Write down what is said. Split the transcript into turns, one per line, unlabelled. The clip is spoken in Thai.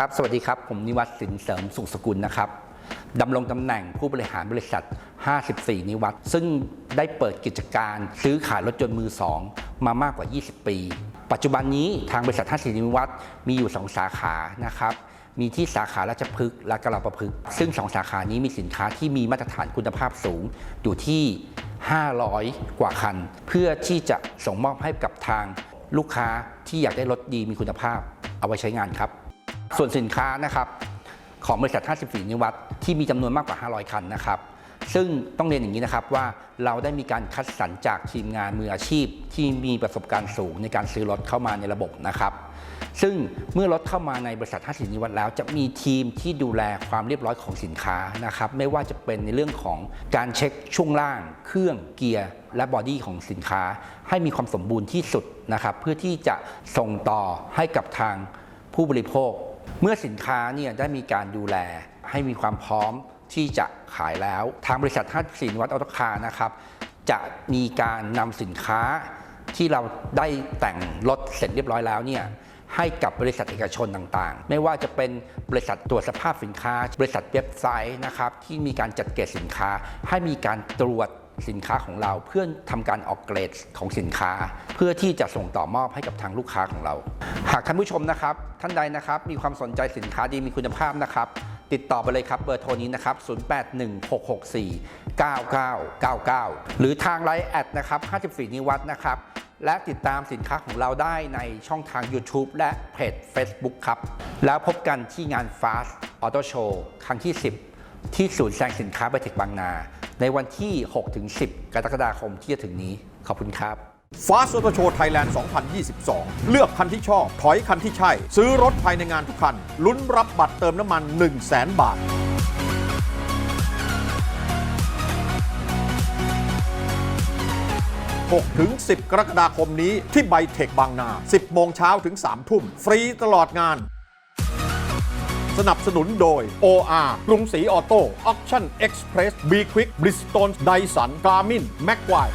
ครับ สวัสดีครับ ผมนิวัฒน์สินเสริมสุขสกุลนะครับดำรงตำแหน่งผู้บริหารบริษัท 54 นิวัฒน์ซึ่งได้เปิดกิจการซื้อขายรถยนต์มือสองมามากกว่า 20 ปี ปัจจุบันนี้ทางบริษัท 54 นิวัฒน์มีอยู่ 2 สาขานะครับ มีที่สาขาราชพฤกษ์และกระลาประพฤกษ์ซึ่ง 2 สาขานี้มีสินค้าที่มีมาตรฐานคุณภาพสูงอยู่ที่ 500 กว่าคัน เพื่อที่จะส่งมอบให้กับทางลูกค้าที่อยากได้รถดีมีคุณภาพ เอาไว้ใช้งานครับ ส่วนสินค้านะครับของบริษัท 54 นิวัตที่มีจำนวนมากกว่า 500 คันนะครับ ซึ่งต้องเรียนอย่างนี้นะครับว่าเราได้มีการคัดสรรจากทีมงานมืออาชีพ ที่มีประสบการณ์สูงในการซื้อรถเข้ามาในระบบนะครับ ซึ่งเมื่อรถเข้ามาในบริษัทท่าสินนิวัตแล้ว จะมีทีมที่ดูแลความเรียบร้อยของสินค้านะครับ ไม่ว่าจะเป็นในเรื่องของการเช็คช่วงล่าง เครื่องเกียร์ และบอดี้ของสินค้า ให้มีความสมบูรณ์ที่สุดนะครับ เพื่อที่จะส่งต่อให้กับทางผู้บริโภค เมื่อสินค้าเนี่ยได้มีการดูแลให้มีความพร้อมที่จะขายแล้ว ทางบริษัทท่าสินวัตออตคารนะครับ จะมีการนำสินค้าที่เราได้แต่งรถเสร็จเรียบร้อยแล้วเนี่ยให้กับบริษัทเอกชนต่างๆ ไม่ว่าจะเป็นบริษัทตรวจสภาพสินค้า บริษัทเว็บไซต์นะครับที่มีการจัดเก็บสินค้า ให้มีการตรวจ สินค้าของเราเพื่อทำการออกเกรดของสินค้า เพื่อที่จะส่งต่อมอบให้กับทางลูกค้าของเรา หากท่านผู้ชมนะครับ ท่านใดนะครับ มีความสนใจสินค้าดีมีคุณภาพนะครับติดต่อไปเลยครับเบอร์โทรนี้นะครับ 0816649999 หรือทางไลน์แอดนะครับ 54 นิวัตนะครับ และติดตามสินค้าของเราได้ในช่องทาง YouTube และเพจ Facebook ครับ แล้วพบกันที่งาน Fast Auto Show ครั้งที่ 10 ที่ศูนย์แสดงสินค้าไบเทคบางนา ในวันที่ 6-10 กรกฎาคมที่จะถึงนี้ ขอบคุณครับ
ฟาสโ t โชว์ไทยแลนด์ 2022 เลือกคันที่ชอบ ถอยคันที่ใช่ ซื้อรถภายในงานทุกคัน ลุ้นรับบัตรเติมน้ำมัน 1 0 0 0 0แบาท6ถึง 10 กรกฎาคมนี้ที่ไบเทคบางนา 10 โมงเช้าถึง 3 ทุ่ม ฟรีตลอดงาน สนับสนุนโดย OR กรุงศรีออโต้ Auction Express B Quick Bridgestone Dyson Garmin Magwire